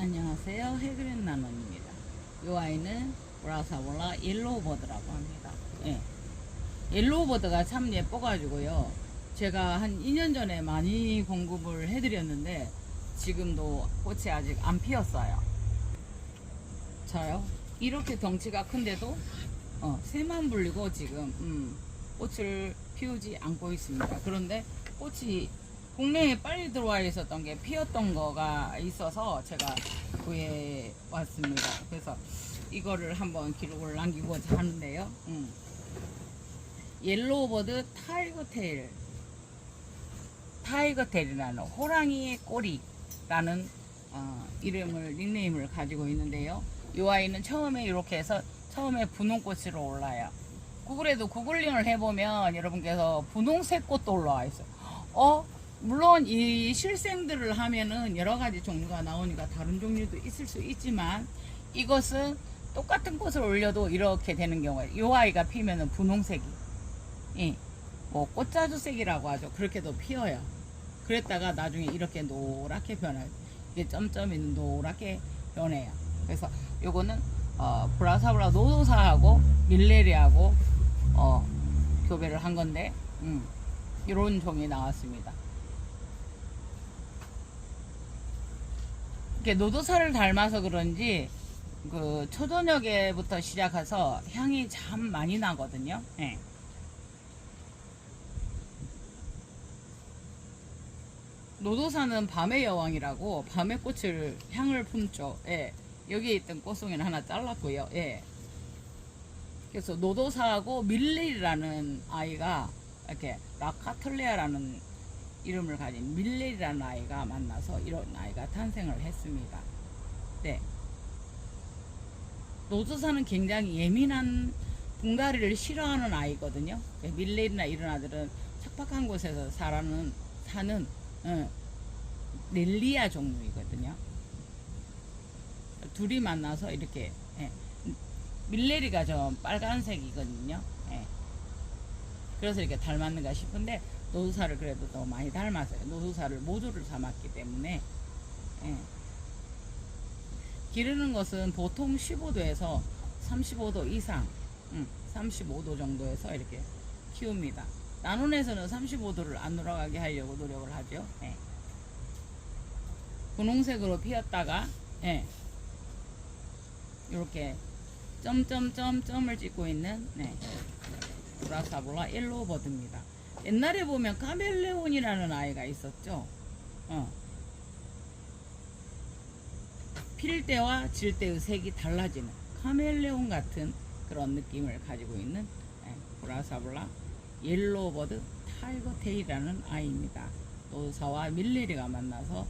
안녕하세요. 해그린 나눔입니다. 이 아이는 브라사볼라 옐로우버드라고 합니다. 예. 옐로우버드가 참 예뻐가지고요. 제가 한 2년 전에 많이 공급을 해드렸는데 지금도 꽃이 아직 안 피었어요. 자요. 이렇게 덩치가 큰데도 어, 새만 불리고 지금 음, 꽃을 피우지 않고 있습니다. 그런데 꽃이 국내에 빨리 들어와 있었던 게 피었던 거가 있어서 제가 구해 왔습니다. 그래서 이거를 한번 기록을 남기고자 하는데요. 음. 옐로우버드 타이거 테일 타이거 테일이라는 호랑이의 꼬리라는 어, 이름을 닉네임을 가지고 있는데요. 이 아이는 처음에 이렇게 해서 처음에 분홍꽃으로 올라요. 구글에도 구글링을 해보면 여러분께서 분홍색 꽃도 올라와 있어요. 어, 물론 이 실생들을 하면은 여러 가지 종류가 나오니까 다른 종류도 있을 수 있지만 이것은 똑같은 꽃을 올려도 이렇게 되는 경우에 이 아이가 피면은 분홍색이, 예, 뭐 꽃자주색이라고 하죠. 그렇게도 피어요. 그랬다가 나중에 이렇게 노랗게 변해요. 이게 점점 있는 노랗게 변해요. 그래서 요거는 어, 브라사브라 노도사하고 밀레리하고 어, 교배를 한 건데 음, 이런 종이 나왔습니다. 이렇게 노도사를 닮아서 그런지 그 초저녁에부터 시작해서 향이 참 많이 나거든요. 예. 노도사는 밤의 여왕이라고 밤의 꽃을 향을 품죠. 예. 여기에 있던 꽃송이는 하나 잘랐고요. 예. 그래서 노도사하고 밀레리라는 아이가 이렇게 라카틀레아라는 이름을 가진 밀레리라는 아이가 만나서 이런 아이가 탄생을 했습니다. 네. 노도사는 굉장히 예민한 분갈이를 싫어하는 아이거든요. 네, 밀레리나 이런 아들은 척박한 곳에서 사는 사는 어, 넬리아 종류이거든요. 둘이 만나서 이렇게 예. 밀레리가 좀 빨간색이거든요. 예. 그래서 이렇게 닮았는가 싶은데 노두사를 그래도 더 많이 닮았어요. 노두사를 모두를 삼았기 때문에 예. 기르는 것은 보통 15도에서 35도 이상, 음, 35도 정도에서 이렇게 키웁니다. 나눈에서는 35도를 안 돌아가게 하려고 노력을 하죠. 예. 분홍색으로 피었다가 예. 이렇게 점점점 점을 찍고 있는 네. 브라사볼라 옐로우버드입니다. 옛날에 보면 카멜레온이라는 아이가 있었죠. 어. 필 때와 질 때의 색이 달라지는 카멜레온 같은 그런 느낌을 가지고 있는 네. 브라사볼라 옐로우버드 타이거 테일이라는 아이입니다. 노사와 밀레리가 만나서